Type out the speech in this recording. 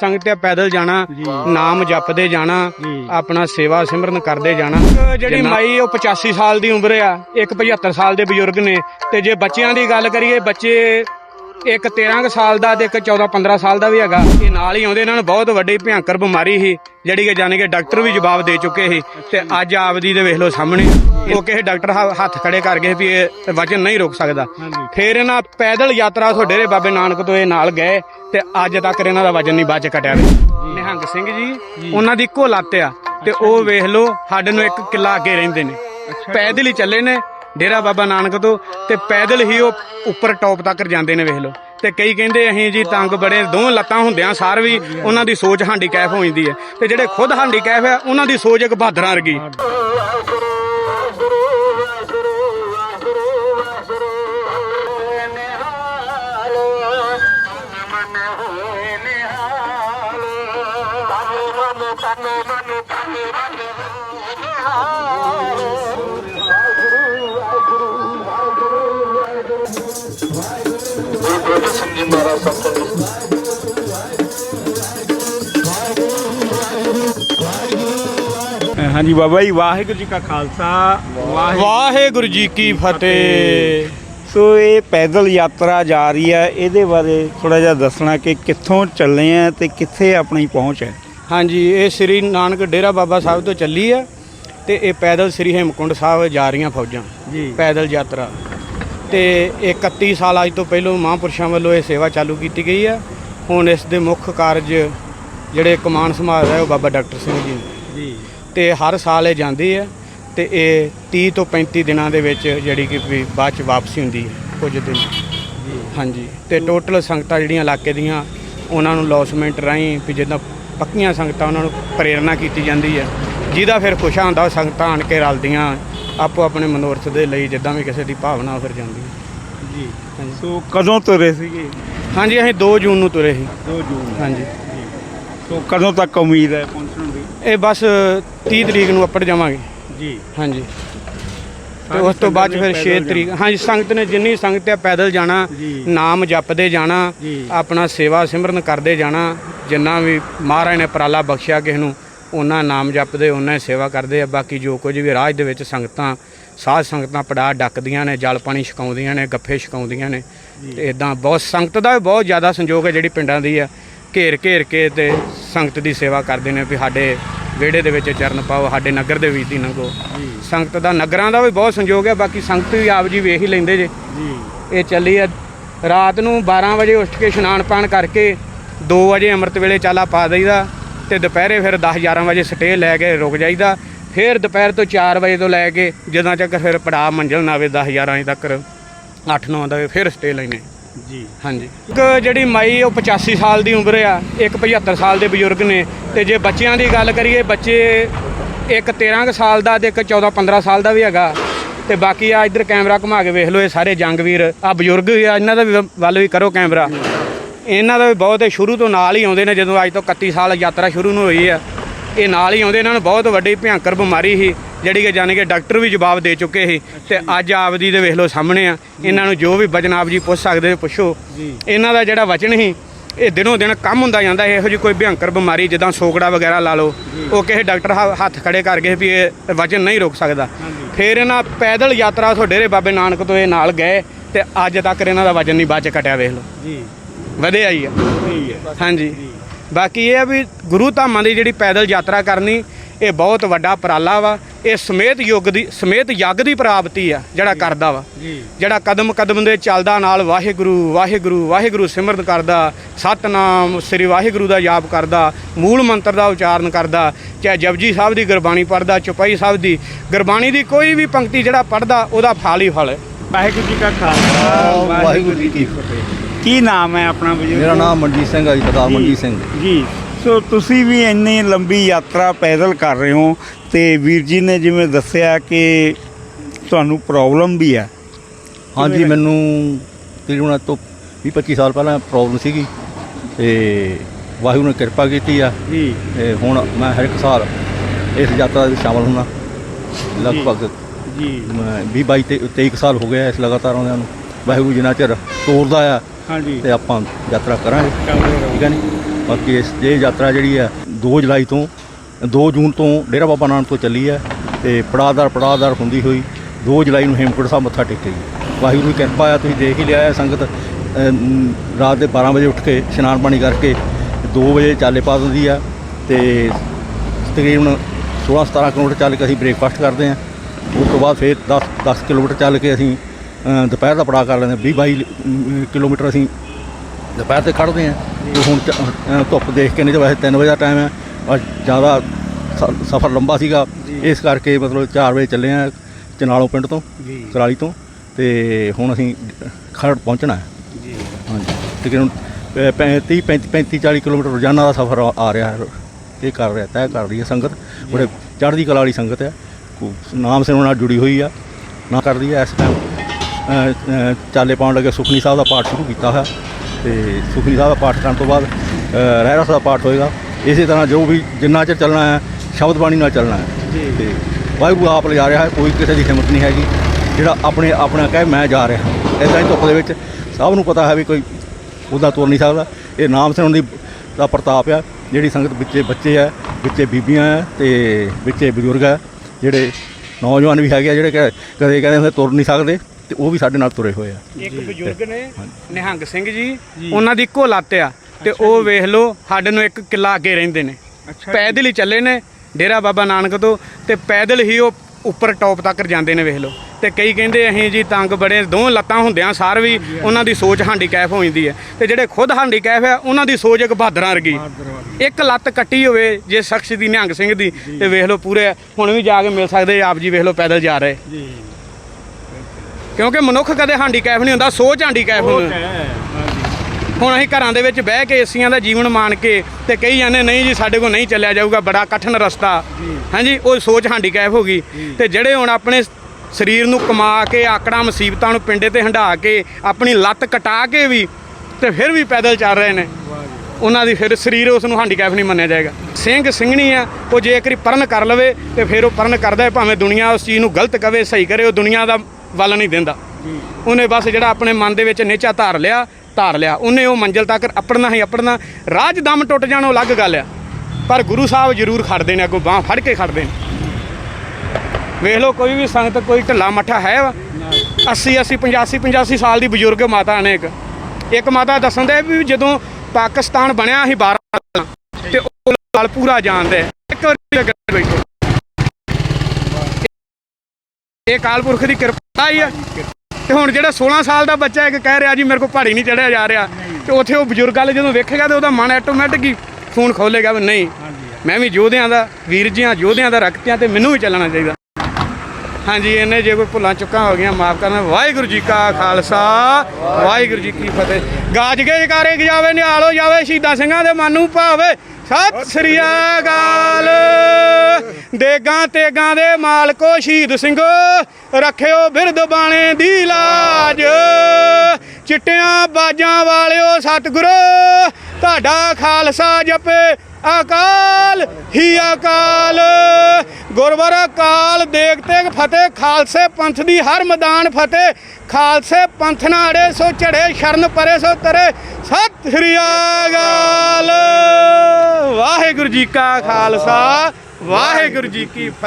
ਸੰਗਤ ਆ ਪੈਦਲ ਜਾਣਾ ਨਾਮ ਜਪਦੇ ਜਾਣਾ ਆਪਣਾ ਸੇਵਾ ਸਿਮਰਨ ਕਰਦੇ ਜਾਣਾ। ਜਿਹੜੀ ਮਾਈ ਉਹ 85 ਸਾਲ ਦੀ ਉਮਰ ਆ ਇੱਕ 75 ਸਾਲ ਦੇ ਬਜ਼ੁਰਗ ਨੇ। ਤੇ ਜੇ ਬੱਚਿਆਂ ਦੀ ਗੱਲ ਕਰੀਏ ਬੱਚੇ ਇੱਕ 13 ਕੁ ਸਾਲ ਦਾ ਤੇ ਇੱਕ 14 15 ਸਾਲ ਦਾ ਵੀ ਹੈਗਾ। ਇਹ ਨਾਲ ਹੀ ਆਉਂਦੇ ਇਹਨਾਂ ਨੂੰ ਬਹੁਤ ਵੱਡੀ ਭਿਆਨਕ ਬਿਮਾਰੀ ਸੀ ਜਿਹੜੀ ਕਿ ਜਾਣੀ ਕਿ ਡਾਕਟਰ ਵੀ ਜਵਾਬ ਦੇ ਚੁੱਕੇ ਸੀ। ਤੇ ਅੱਜ ਆਪਦੀ ਦੇ ਵੇਖ ਲਓ ਸਾਹਮਣੇ ਉਹ ਕਿਸੇ ਡਾਕਟਰ ਹ- ਹੱਥ ਖੜੇ ਕਰ ਗਏ ਵੀ ਇਹ ਵਜਨ ਨਹੀਂ ਰੁਕ ਸਕਦਾ। ਫਿਰ ਇਹਨਾਂ ਪੈਦਲ ਯਾਤਰਾ ਤੋਂ ਡੇਰੇ ਬਾਬੇ ਨਾਨਕ ਤੋਂ ਇਹ ਨਾਲ ਗਏ ਤੇ ਅੱਜ ਤੱਕ ਇਹਨਾਂ ਦਾ ਵਜਨ ਨਹੀਂ ਬਾਅਦ ਚ ਘਟਿਆ ਵੇ। ਨਿਹੰਗ ਸਿੰਘ ਜੀ ਉਹਨਾਂ ਦੀ ਇੱਕੋ ਲੱਤ ਆ ਤੇ ਉਹ ਵੇਖ ਲਓ ਸਾਡੇ ਨੂੰ ਇੱਕ ਕਿੱਲਾ ਅੱਗੇ ਰਹਿੰਦੇ ਨੇ। ਪੈਦਲ ਹੀ ਚੱਲੇ ਨੇ ਡੇਰਾ ਬਾਬਾ ਨਾਨਕ ਤੋਂ ਤੇ ਪੈਦਲ ਹੀ ਉਹ ਉੱਪਰ ਟੌਪ ਤੱਕ ਜਾਂਦੇ ਨੇ ਵੇਖ ਲਓ। ਤੇ ਕਈ ਕਹਿੰਦੇ ਅਸੀਂ ਜੀ ਤੰਗ ਬੜੇ ਦੋ ਲੱਤਾਂ ਹੁੰਦਿਆਂ ਸਾਰ ਵੀ ਉਹਨਾਂ ਦੀ ਸੋਚ ਹਾਂਡੀਕੈਪ ਹੋ ਜਾਂਦੀ ਹੈ। ਤੇ ਜਿਹੜੇ ਖੁਦ ਹਾਂਡੀਕੈਪ ਹੈ, ਉਹਨਾਂ ਦੀ ਸੋਚ ਇੱਕ ਬਹਾਦਰਾਂ ਵਰਗੀ। ਹਾਂਜੀ ਬਾਬਾ ਜੀ ਵਾਹਿਗੁਰੂ ਜੀ ਕਾ ਖਾਲਸਾ ਵਾਹਿਗੁਰੂ ਜੀ ਕੀ ਫਤਿਹ। ਸੋ ਇਹ ਪੈਦਲ ਯਾਤਰਾ ਜਾ ਰਹੀ ਹੈ ਇਹਦੇ ਬਾਰੇ ਥੋੜਾ ਜਿਹਾ ਦੱਸਣਾ ਕਿ ਕਿੱਥੋਂ ਚੱਲੇ ਆ ਤੇ ਕਿੱਥੇ ਆਪਣੀ ਪਹੁੰਚ ਹੈ। ਹਾਂਜੀ ਇਹ ਸ੍ਰੀ ਨਾਨਕ ਡੇਰਾ ਬਾਬਾ ਸਾਹਿਬ ਤੋਂ ਚੱਲੀ ਆ ਤੇ ਇਹ ਪੈਦਲ ਸ੍ਰੀ ਹੇਮਕੁੰਡ ਸਾਹਿਬ ਜਾ ਰਹੀਆਂ ਫੌਜਾਂ। ਜੀ। ਪੈਦਲ ਯਾਤਰਾ। ਤੇ ਇਹ 31 ਸਾਲ ਅੱਜ ਤੋਂ ਪਹਿਲਾਂ ਮਹਾਂਪੁਰਸ਼ਾਂ ਵੱਲੋਂ ਇਹ ਸੇਵਾ ਚਾਲੂ ਕੀਤੀ ਗਈ ਆ ਹੁਣ ਇਸ ਦੇ ਮੁੱਖ ਕਾਰਜ ਜਿਹੜੇ ਕਮਾਨ ਸੰਭਾਲ ਰਿਹਾ ਉਹ ਬਾਬਾ ਡਾਕਟਰ ਸਿੰਘ ਜੀ ਜੀ। ਤੇ ਹਰ ਸਾਲ ਇਹ ਜਾਂਦੇ ਆ ਤੇ ਇਹ 30 ਤੋਂ 35 ਦਿਨਾਂ ਦੇ ਵਿੱਚ ਜਿਹੜੀ ਕਿ ਵੀ ਬਾਅਦ ਚ ਵਾਪਸੀ ਹੁੰਦੀ ਹੈ ਕੁਝ ਦਿਨ। ਹਾਂਜੀ। ਤੇ ਟੋਟਲ ਸੰਗਤਾਂ ਜਿਹੜੀਆਂ ਇਲਾਕੇ ਦੀਆਂ ਉਹਨਾਂ ਨੂੰ ਲੌਸਮੈਂਟ ਰਾਹੀਂ ਵੀ ਜਿੱਦਾਂ ਪੱਕੀਆਂ ਸੰਗਤਾਂ ਉਹਨਾਂ ਨੂੰ ਪ੍ਰੇਰਣਾ ਕੀਤੀ ਜਾਂਦੀ ਹੈ। ਜਿਹਦਾ ਫਿਰ ਖੁਸ਼ਾ ਹੁੰਦਾ ਸੰਗਤਾਂ ਆਣ ਕੇ ਰਲਦੀਆਂ ਆਪੋ ਆਪਣੇ ਮਨੋਰਥ ਦੇ ਲਈ ਜਿੱਦਾਂ ਵੀ ਕਿਸੇ ਦੀ ਭਾਵਨਾ ਫਿਰ ਜਾਂਦੀ ਹੈ। ਜੀ। ਸੋ ਕਦੋਂ ਤੁਰੇ ਸੀਗੇ? ਹਾਂਜੀ ਅਸੀਂ 2 ਜੂਨ ਨੂੰ ਤੁਰੇ ਸੀ। 2 ਜੂਨ ਹਾਂਜੀ। ਸੋ ਕਦੋਂ ਤੱਕ ਉਮੀਦ ਹੈ ਪਹੁੰਚਣ ਦੀ? ਇਹ ਬਸ 30 ਤਰੀਕ ਨੂੰ ਅੱਪੜ ਜਾਵਾਂਗੇ। ਜੀ। ਹਾਂਜੀ। ਤੇ ਉਸ ਤੋਂ ਬਾਅਦ 'ਚ ਫਿਰ 6 ਤਰੀਕ ਹਾਂਜੀ ਸੰਗਤ ਨੇ ਜਿੰਨੀ ਸੰਗਤ ਆ ਪੈਦਲ ਜਾਣਾ ਜੀ। ਨਾਮ ਜਪਦੇ ਜਾਣਾ ਜੀ। ਆਪਣਾ ਸੇਵਾ ਸਿਮਰਨ ਕਰਦੇ ਜਾਣਾ ਜਿੰਨਾ ਵੀ ਮਹਾਰਾਜ ਨੇ ਪਰਾਲਾ ਬਖਸ਼ਿਆ ਕਿਸ ਨੂੰ ਉਹਨਾਂ ਨਾਮ ਜਪਦੇ ਉਹਨਾਂ ਹੀ ਸੇਵਾ ਕਰਦੇ ਆ। ਬਾਕੀ ਜੋ ਕੁਝ ਵੀ ਰਾਜ ਦੇ ਵਿੱਚ ਸੰਗਤਾਂ ਸਾਧ ਸੰਗਤਾਂ ਪੜਾ ਡੱਕਦੀਆਂ ਨੇ ਜਲ ਪਾਣੀ ਛਕਾਉਂਦੀਆਂ ਨੇ ਗੱਫੇ ਛਕਾਉਂਦੀਆਂ ਨੇ ਤੇ ਇਦਾਂ ਬਹੁਤ ਸੰਗਤ ਦਾ ਵੀ ਬਹੁਤ ਜ਼ਿਆਦਾ ਸੰਯੋਗ ਹੈ ਜਿਹੜੀ ਪਿੰਡਾਂ ਦੀ ਆ। ਘੇਰ ਘੇਰ ਕੇ ਤੇ ਸੰਗਤ ਦੀ ਸੇਵਾ ਕਰਦੇ ਨੇ ਵੀ ਸਾਡੇ ਵਿਹੜੇ ਦੇ ਵਿੱਚ ਚਰਨ ਪਾਓ ਸਾਡੇ ਨਗਰ ਦੇ ਵਿੱਚ ਦੀ ਲੰਘੋ। ਸੰਗਤ ਦਾ ਨਗਰਾਂ ਦਾ ਵੀ ਬਹੁਤ ਸੰਯੋਗ ਹੈ। ਬਾਕੀ ਸੰਗਤ ਵੀ ਆਪ ਜੀ ਵੇਖ ਹੀ ਲੈਂਦੇ ਜੇ। ਜੀ। ਇਹ ਚੱਲੀ ਆ। ਰਾਤ ਨੂੰ 12 ਵਜੇ ਉੱਠ ਕੇ ਇਸ਼ਨਾਨ ਪਾਣ ਕਰਕੇ 2 ਵਜੇ ਅੰਮ੍ਰਿਤ ਵੇਲੇ ਚਾਲਾ ਪਾ ਦਈਦਾ। ਤੇ ਦੁਪਹਿਰੇ ਫਿਰ 10 11 ਵਜੇ ਸਟੇ ਲੈ ਕੇ ਰੁਕ ਜਾਈਦਾ। ਫਿਰ ਦੁਪਹਿਰ ਤੋਂ 4 ਵਜੇ ਤੋਂ ਲੈ ਕੇ ਜਦੋਂ ਤੱਕ ਫਿਰ ਪੜਾ ਮੰਜ਼ਲ ਨਾ ਆਵੇ 10 11 ਵਜੇ ਤੱਕ 8 9 ਦਾ ਫਿਰ ਸਟੇ ਲੈਣੇ ਜੀ। ਹਾਂਜੀ। ਇੱਕ ਜਿਹੜੀ ਮਾਈ ਉਹ 85 ਸਾਲ ਦੀ ਉਮਰ ਆ ਇੱਕ 75 ਸਾਲ ਦੇ ਬਜ਼ੁਰਗ ਨੇ। ਤੇ ਜੇ ਬੱਚਿਆਂ ਦੀ ਗੱਲ ਕਰੀਏ ਬੱਚੇ ਇੱਕ 13 ਕੁ ਸਾਲ ਦਾ ਤੇ ਇੱਕ 14 15 ਸਾਲ ਦਾ ਵੀ ਹੈਗਾ। ਤੇ ਬਾਕੀ ਆ ਇੱਧਰ ਕੈਮਰਾ ਘੁਮਾ ਕੇ ਵੇਖ ਲਓ ਇਹ ਸਾਰੇ ਜੰਗਵੀਰ। ਆ ਬਜ਼ੁਰਗ ਆ ਇਹਨਾਂ ਦਾ ਵੀ ਵੱਲ ਵੀ ਕਰੋ ਕੈਮਰਾ। ਇਹਨਾਂ ਦਾ ਵੀ ਬਹੁਤ ਸ਼ੁਰੂ ਤੋਂ ਨਾਲ ਹੀ ਆਉਂਦੇ ਨੇ ਜਦੋਂ ਅੱਜ ਤੋਂ 31 ਸਾਲ ਯਾਤਰਾ ਸ਼ੁਰੂ ਨੂੰ ਹੋਈ ਆ। ਇਹ ਨਾਲ ਹੀ ਆਉਂਦੇ ਇਹਨਾਂ ਨੂੰ ਬਹੁਤ ਵੱਡੀ ਭਿਆਨਕ ਬਿਮਾਰੀ ਸੀ ਜਿਹੜੀ ਕਿ ਜਾਣੀ ਕਿ ਡਾਕਟਰ ਵੀ ਜਵਾਬ ਦੇ ਚੁੱਕੇ ਸੀ ਤੇ ਅੱਜ ਆਪਦੀ ਦੇ ਵੇਖ ਲਓ ਸਾਹਮਣੇ ਆ ਇਹਨਾਂ ਨੂੰ ਜੋ ਵੀ ਆਪ ਜੀ ਪੁੱਛ ਸਕਦੇ ਪੁੱਛੋ। ਇਹਨਾਂ ਦਾ ਜਿਹੜਾ ਵਚਨ ਸੀ ਇਹ ਦਿਨੋਂ ਦਿਨ ਕੰਮ ਹੁੰਦਾ ਜਾਂਦਾ ਇਹੋ ਜਿਹੀ ਕੋਈ ਭਿਆਨਕ ਬਿਮਾਰੀ ਜਿੱਦਾਂ ਸੋਕੜਾ ਵਗੈਰਾ ਲਾ ਲਓ ਉਹ ਕਿਸੇ ਡਾਕਟਰ ਹੱਥ ਖੜੇ ਕਰ ਗਏ ਵੀ ਇਹ ਵਜਨ ਨਹੀਂ ਰੁਕ ਸਕਦਾ। ਫਿਰ ਇਹਨਾਂ ਪੈਦਲ ਯਾਤਰਾ ਤੋਂ ਡੇਰੇ ਬਾਬੇ ਨਾਨਕ ਤੋਂ ਇਹ ਨਾਲ ਗਏ ਤੇ ਅੱਜ ਤੱਕ ਇਹਨਾਂ ਦਾ ਵਜਨ ਨਹੀਂ ਬਾਅਦ ਚ ਘਟਿਆ ਵੇਖ ਲਓ। ਜੀ। ਵਧਿਆ ਹੀ ਆ ਠੀਕ ਹੈ। ਹਾਂਜੀ। ਬਾਕੀ ਇਹ ਆ ਵੀ ਗੁਰੂ ਧਾਮਾਂ ਦੀ ਜਿਹੜੀ ਪੈਦਲ ਯਾਤਰਾ ਕਰਨੀ ਇਹ ਬਹੁਤ ਵੱਡਾ ਉਪਰਾਲਾ ਵਾ। ਇਹ ਸਮੇਤ ਯੁੱਗ ਦੀ ਸਮੇਤ ਯੱਗ ਦੀ ਪ੍ਰਾਪਤੀ ਆ ਜਿਹੜਾ ਕਰਦਾ ਵਾ। ਜਿਹੜਾ ਕਦਮ ਕਦਮ ਦੇ ਚੱਲਦਾ ਨਾਲ ਵਾਹਿਗੁਰੂ ਵਾਹਿਗੁਰੂ ਵਾਹਿਗੁਰੂ ਸਿਮਰਨ ਕਰਦਾ ਸਤਨਾਮ ਸ੍ਰੀ ਵਾਹਿਗੁਰੂ ਦਾ ਜਾਪ ਕਰਦਾ ਮੂਲ ਮੰਤਰ ਦਾ ਉਚਾਰਨ ਕਰਦਾ ਚਾਹੇ ਜਪਜੀ ਸਾਹਿਬ ਦੀ ਗੁਰਬਾਣੀ ਪੜਦਾ ਚੁਪਈ ਸਾਹਿਬ ਦੀ ਗੁਰਬਾਣੀ ਦੀ ਕੋਈ ਵੀ ਪੰਕਤੀ ਜਿਹੜਾ ਪੜਦਾ ਉਹਦਾ ਫਲ ਹੀ ਫਲ ਹੈ। ਵਾਹਿਗੁਰੂ ਜੀ ਕਾ ਖਾਲਸਾ ਵਾਹਿਗੁਰੂ ਜੀ ਕੀ ਫਤਿਹ। ਕੀ ਨਾਮ ਹੈ ਆਪਣਾ ਬਜ਼ੁਰਗ? ਮੇਰਾ ਨਾਮ ਮਨਜੀਤ ਸਿੰਘ ਹੈ ਜੀ ਸਰਦਾਰ ਮਨਜੀਤ ਸਿੰਘ। ਜੀ। ਸੋ ਤੁਸੀਂ ਵੀ ਇੰਨੀ ਲੰਬੀ ਯਾਤਰਾ ਪੈਦਲ ਕਰ ਰਹੇ ਹੋ ਤੇ ਵੀਰ ਜੀ ਨੇ ਜਿਵੇਂ ਦੱਸਿਆ ਕਿ ਤੁਹਾਨੂੰ ਪ੍ਰੋਬਲਮ ਵੀ ਹੈ। ਹਾਂਜੀ ਮੈਨੂੰ ਤਕਰੀਬਨ ਤੋਂ 20 25 ਸਾਲ ਪਹਿਲਾਂ ਪ੍ਰੋਬਲਮ ਸੀਗੀ ਤੇ ਵਾਹਿਗੁਰੂ ਨੇ ਕਿਰਪਾ ਕੀਤੀ ਆ। ਜੀ। ਤੇ ਹੁਣ ਮੈਂ ਹਰ ਇੱਕ ਸਾਲ ਇਸ ਯਾਤਰਾ ਵਿੱਚ ਸ਼ਾਮਲ ਹੁੰਦਾ ਲਗਭਗ ਜੀ। 20 22 ਤੇ 23 ਕੁ ਸਾਲ ਹੋ ਗਏ ਆ ਇਸ ਲਗਾਤਾਰ ਆਉਂਦਿਆਂ ਨੂੰ। ਵਾਹਿਗੁਰੂ ਜਿੰਨਾ ਚਿਰ ਤੋਰਦਾ ਆ ਹਾਂਜੀ। ਤੇ ਆਪਾਂ ਯਾਤਰਾ ਕਰਾਂਗੇ। ਠੀਕ ਹੈ ਨੀ? ਬਾਕੀ ਇਸ ਇਹ ਯਾਤਰਾ ਜਿਹੜੀ ਹੈ 2 ਜੁਲਾਈ ਤੋਂ 2 ਜੂਨ ਤੋਂ, ਡੇਰਾ ਬਾਬਾ ਨਾਨਕ ਤੋਂ ਚੱਲੀ ਹੈ ਤੇ ਪੜਾਦਾਰ ਪੜਾਦਾਰ ਹੁੰਦੀ ਹੋਈ 2 ਜੁਲਾਈ ਨੂੰ ਹੇਮਕੁੰਟ ਸਾਹਿਬ ਮੱਥਾ ਟੇਕੇਗੀ ਵਾਹਿਗੁਰੂ ਦੀ ਕਿਰਪਾ ਆ, ਤੁਸੀਂ ਦੇਖ ਹੀ ਲਿਆ ਹੈ ਸੰਗਤ ਰਾਤ ਦੇ 12 ਵਜੇ ਉੱਠ ਕੇ ਇਸ਼ਨਾਨ ਪਾਣੀ ਕਰਕੇ 2 ਵਜੇ ਚਾਲੇ ਪਾ ਦਿੰਦੀ ਆ ਤੇ ਤਕਰੀਬਨ 16 17 ਕਿਲੋਮੀਟਰ ਚੱਲ ਕੇ ਅਸੀਂ ਬ੍ਰੇਕਫਾਸਟ ਕਰਦੇ ਹਾਂ ਉਸ ਤੋਂ ਬਾਅਦ ਫਿਰ 10 10 ਕਿਲੋਮੀਟਰ ਚੱਲ ਕੇ ਅਸੀਂ ਦੁਪਹਿਰ ਦਾ ਪੜਾਅ ਕਰ ਲੈਂਦੇ ਹਾਂ 20 22 ਅਮ, ਕਿਲੋਮੀਟਰ ਅਸੀਂ ਦੁਪਹਿਰ ਤੇ ਖੜ੍ਹਦੇ ਹਾਂ। ਤੇ ਹੁਣ ਧੁੱਪ ਦੇਖ ਕੇ ਨਹੀਂ ਤਾਂ ਵੈਸੇ 3 ਵਜੇ ਦਾ ਟਾਈਮ ਹੈ। ਔਰ ਜ਼ਿਆਦਾ ਸਫ਼ਰ ਲੰਬਾ ਸੀਗਾ। ਇਸ ਕਰਕੇ ਮਤਲਬ 4 ਵਜੇ ਚੱਲੇ ਆ ਚਨਾਲੋਂ ਪਿੰਡ ਤੋਂ ਕਰਾਲੀ ਤੋਂ। ਤੇ ਹੁਣ ਅਸੀਂ ਖਰੜ ਪਹੁੰਚਣਾ ਹੈ। ਹਾਂਜੀ। ਤਕਰੀਬਨ 30 35 35 40 ਕਿਲੋਮੀਟਰ ਰੋਜ਼ਾਨਾ ਦਾ ਸਫ਼ਰ ਆ- ਆ ਰਿਹਾ ਹੈ। ਇਹ ਕਰ ਰਿਹਾ ਤੈਅ ਕਰ ਰਹੀ ਹੈ ਸੰਗਤ। ਬੜੇ ਚੜ੍ਹਦੀ ਕਲਾ ਵਾਲੀ ਸੰਗਤ ਹੈ। ਨਾਮ ਸਿੰਘ ਨਾਲ ਜੁੜੀ ਹੋਈ ਆ। ਨਾ ਕਰਦੀ ਹੈ ਇਸ ਟਾਈਮ ਚਾਲੇ ਪਾਉਣ ਲੱਗੇ। ਸੁਖਨੀ ਸਾਹਿਬ ਦਾ ਪਾਠ ਸ਼ੁਰੂ ਕੀਤਾ ਹੈ ਤੇ ਸੁਖਨੀ ਸਾਹਿਬ ਦਾ ਪਾਠ ਕਰਨ ਤੋਂ ਬਾਅਦ ਰਹਿਰਾਸ ਦਾ ਪਾਠ ਹੋਏਗਾ। ਇਸੇ ਤਰ੍ਹਾਂ ਜੋ ਵੀ ਜਿੰਨਾ ਚਿਰ ਚੱਲਣਾ ਹੈ ਸ਼ਬਦ ਬਾਣੀ ਨਾਲ ਚੱਲਣਾ ਹੈ। ਤੇ ਵਾਹਿਗੁਰੂ ਆਪ ਲਿਜਾ ਰਿਹਾ ਹੈ ਕੋਈ ਕਿਸੇ ਦੀ ਹਿੰਮਤ ਨਹੀਂ ਹੈਗੀ। ਜਿਹੜਾ ਆਪਣੇ ਆਪਣਾ ਕਹੇ ਮੈਂ ਜਾ ਰਿਹਾ। ਇਦਾਂ ਹੀ ਧੁੱਪ ਦੇ ਵਿੱਚ ਸਭ ਨੂੰ ਪਤਾ ਹੈ ਵੀ ਕੋਈ ਉਹਦਾ ਤੁਰ ਨਹੀਂ ਸਕਦਾ। ਇਹ ਨਾਮ ਸਿੰਘ ਦੀ ਦਾ ਪ੍ਰਤਾਪ ਆ। ਜਿਹੜੀ ਸੰਗਤ ਵਿੱਚੇ ਬੱਚੇ ਆ ਵਿੱਚੇ ਬੀਬੀਆਂ ਆ ਤੇ ਵਿੱਚੇ ਬਜ਼ੁਰਗ ਆ ਜਿਹੜੇ ਨੌਜਵਾਨ ਵੀ ਹੈਗੇ ਆ ਜਿਹੜੇ ਕਦੇ ਕਹਿੰਦੇ ਹੁੰਦੇ ਤੁਰ ਨਹੀਂ ਸਕਦੇ। ਤੇ ਉਹ ਵੀ ਸਾਡੇ ਨਾਲ ਤੁਰੇ ਹੋਏ ਆ। ਇੱਕ ਬਜ਼ੁਰਗ ਨੇ ਨਿਹੰਗ ਸਿੰਘ ਜੀ ਉਹਨਾਂ ਦੀ ਇੱਕੋ ਲੱਤ ਆ ਤੇ ਉਹ ਵੇਖ ਲਓ ਸਾਡੇ ਨੂੰ ਇੱਕ ਕਿੱਲਾ ਅੱਗੇ ਰਹਿੰਦੇ ਨੇ। ਪੈਦਲ ਹੀ ਚੱਲੇ ਨੇ ਡੇਰਾ ਬਾਬਾ ਨਾਨਕ ਤੋਂ ਤੇ ਪੈਦਲ ਹੀ ਉਹ ਉੱਪਰ ਟੌਪ ਤੱਕ ਜਾਂਦੇ ਨੇ ਵੇਖ ਲਓ। ਤੇ ਕਈ ਕਹਿੰਦੇ ਅਸੀਂ ਜੀ ਤੰਗ ਬੜੇ ਦੋ ਲੱਤਾਂ ਹੁੰਦਿਆਂ ਸਾਰ ਵੀ ਉਹਨਾਂ ਦੀ ਸੋਚ ਹਾਂਡੀਕੈਪ ਹੋ ਜਾਂਦੀ ਹੈ। ਤੇ ਜਿਹੜੇ ਖੁਦ ਹਾਂਡੀਕੈਪ ਆ ਉਹਨਾਂ ਦੀ ਸੋਚ ਇੱਕ ਬਹਾਦਰਾਂ ਵਰਗੀ। ਇੱਕ ਲੱਤ ਕੱਟੀ ਹੋਵੇ ਜੇ ਸ਼ਖਸ ਦੀ ਨਿਹੰਗ ਸਿੰਘ ਦੀ ਤੇ ਵੇਖ ਲਓ ਪੂਰੇ ਹੁਣ ਵੀ ਜਾ ਕੇ ਮਿਲ ਸਕਦੇ ਆਪ ਜੀ ਵੇਖ ਲਓ ਪੈਦਲ ਜਾ ਰਹੇ। ਕਿਉਂਕਿ ਮਨੁੱਖ ਕਦੇ ਹਾਂਡੀਕੈਪ ਨਹੀਂ ਹੁੰਦਾ ਸੋਚ ਹਾਂਡੀਕੈਪ ਹੁੰਦਾ। ਹੁਣ ਅਸੀਂ ਘਰਾਂ ਦੇ ਵਿੱਚ ਬਹਿ ਕੇ ਏਸੀਆਂ ਦਾ ਜੀਵਨ ਮਾਣ ਕੇ ਤੇ ਕਈ ਜਾਂਦੇ ਨਹੀਂ ਜੀ ਸਾਡੇ ਕੋਲ ਨਹੀਂ ਚੱਲਿਆ ਜਾਊਗਾ ਬੜਾ ਕਠਿਨ ਰਸਤਾ। ਹਾਂਜੀ ਉਹ ਸੋਚ ਹਾਂਡੀਕੈਪ ਹੋ ਗਈ। ਤੇ ਜਿਹੜੇ ਹੁਣ ਆਪਣੇ ਸਰੀਰ ਨੂੰ ਕਮਾ ਕੇ ਆਕੜਾਂ ਮੁਸੀਬਤਾਂ ਨੂੰ ਪਿੰਡੇ ਤੇ ਹੰਢਾ ਕੇ ਆਪਣੀ ਲੱਤ ਕਟਾ ਕੇ ਵੀ ਤੇ ਫਿਰ ਵੀ ਪੈਦਲ ਚੱਲ ਰਹੇ ਨੇ ਉਹਨਾਂ ਦੀ ਫਿਰ ਸਰੀਰ ਉਸ ਨੂੰ ਹਾਂਡੀਕੈਪ ਨਹੀਂ ਮੰਨਿਆ ਜਾਏਗਾ। ਸਿੰਘ ਸਿੰਘਣੀ ਆ ਉਹ ਜੇ ਇੱਕ ਵਾਰੀ ਪਰਨ ਕਰ ਲਵੇ ਤੇ ਫਿਰ ਉਹ ਪਰਨ ਕਰਦਾ ਭਾਵੇਂ ਦੁਨੀਆ ਉਸ ਚੀਜ਼ ਨੂੰ ਗਲਤ ਕਵੇ ਸਹੀ ਕਰੇ ਉਹ ਦੁਨੀਆ ਦਾ ਵੱਲ ਨਹੀਂ ਦਿੰਦਾ। ਉਹਨੇ ਬਸ ਜਿਹੜਾ ਆਪਣੇ ਮਨ ਦੇ ਵਿੱਚ ਨਿਚਾ ਧਾਰ ਲਿਆ ਧਾਰ ਲਿਆ। ਉਹਨੇ ਉਹ ਮੰਜ਼ਿਲ ਤੱਕ ਅਪੜਨਾ ਹੀ ਅਪੜਨਾ। ਰਾਜ ਦਮ ਟੁੱਟ ਜਾਣਾ ਅਲੱਗ ਗੱਲ ਆ। ਪਰ ਗੁਰੂ ਸਾਹਿਬ ਜ਼ਰੂਰ ਖੜਦੇ ਨੇ, ਅੱਗੋਂ ਬਾਹ ਫੜ ਕੇ ਖੜਦੇ ਨੇ। ਵੇਖ ਲਓ, ਕੋਈ ਵੀ ਸੰਗਤ, ਕੋਈ ਢਿੱਲਾ ਮੱਠਾ ਹੈ ਵਾ। 80 80 85 85 ਸਾਲ ਦੀ ਬਜ਼ੁਰਗ ਮਾਤਾ ਨੇ ਇੱਕ। ਇੱਕ ਮਾਤਾ ਦੱਸਣ ਦੇ ਵੀ ਜਦੋਂ ਪਾਕਿਸਤਾਨ ਬਣਿਆ ਸੀ 12 ਸਾਲਾਂ, ਤੇ ਉਹ ਨਾਲ ਪੂਰਾ ਜਾਣਦੇ ਇੱਕ ਵਾਰੀ ਅੱਗੇ ਬੈਠੋ ਇਹ ਕਾਲਪੁਰਖ ਦੀ ਕਿਰਪਾ ਹੀ ਆ। ਤੇ ਹੁਣ ਜਿਹੜਾ 16 ਸਾਲ ਦਾ ਬੱਚਾ ਇੱਕ ਕਹਿ ਰਿਹਾ ਜੀ, ਮੇਰੇ ਕੋਲ ਪਹਾੜੀ ਨਹੀਂ ਚੜਿਆ ਜਾ ਰਿਹਾ। ਤੇ ਉੱਥੇ ਉਹ ਬਜ਼ੁਰਗ ਵਾਲੇ ਜਦੋਂ ਵੇਖੇਗਾ ਤੇ ਉਹਦਾ ਮਨ ਆਟੋਮੈਟਿਕ ਹੀ ਫੋਨ ਖੋਲੇਗਾ ਵੀ ਨਹੀਂ, ਮੈਂ ਵੀ ਯੋਧਿਆਂ ਦਾ, ਵੀਰ ਜੀਆਂ, ਯੋਧਿਆਂ ਦਾ ਰਕਤਿਆਂ ਤੇ ਮੈਨੂੰ ਵੀ ਚੱਲਣਾ ਚਾਹੀਦਾ। ਹਾਂਜੀ ਇਹਨੇ ਜੇ ਕੋਈ ਭੁੱਲਾਂ ਚੁੱਕਾਂ ਹੋ ਗਈਆਂ, ਮਾਫ ਕਰਨਾ। ਵਾਹਿਗੁਰੂ ਜੀ ਕਾ ਖਾਲਸਾ, ਵਾਹਿਗੁਰੂ ਜੀ ਕੀ ਫਤਿਹ। ਗਾਜ ਕੇ ਜਕਾਰੇ ਜਾਵੇ, ਨਿਹਾਲ ਹੋ ਜਾਵੇ, ਸ਼ਹੀਦਾਂ ਸਿੰਘਾਂ ਦੇ ਮਨ ਨੂੰ ਭਾਵੇ। ਸਤਿ ਸ੍ਰੀ ਅਕਾਲ। ਦੇਗਾਂ ਤੇਗਾਂ ਦੇ ਮਾਲਕੋ ਸ਼ਹੀਦ ਸਿੰਘੋ ਰੱਖਿਓ ਬਿਰਦ ਬਾਣੇ ਦੀ ਲਾਜ। ਚਿੱਟਿਆਂ ਬਾਜਾਂ ਵਾਲਿਓ ਸਤਿਗੁਰੂ, ਤੁਹਾਡਾ ਖਾਲਸਾ ਜਪੇ। ਅਕਾਲ, ਹੀ ਅਕਾਲ। ਗੁਰਵਰ ਅਕਾਲ, ਦੇਗ ਤੇਗ ਫਤਿਹ, ਖਾਲਸੇ ਪੰਥ ਦੀ ਹਰ ਮੈਦਾਨ ਫਤਿਹ। ਖਾਲਸੇ ਪੰਥ ਨਾੜੇ ਸੋ ਚੜੇ ਸ਼ਰਨ ਪਰੇ ਸੋ ਤਰੇ। ਸਤਿ ਸ੍ਰੀ ਅਕਾਲ। ਵਾਹਿਗੁਰੂ ਜੀ ਕਾ ਖਾਲਸਾ, ਵਾਹਿਗੁਰੂ ਜੀ ਕੀ ਫਤਿਹ।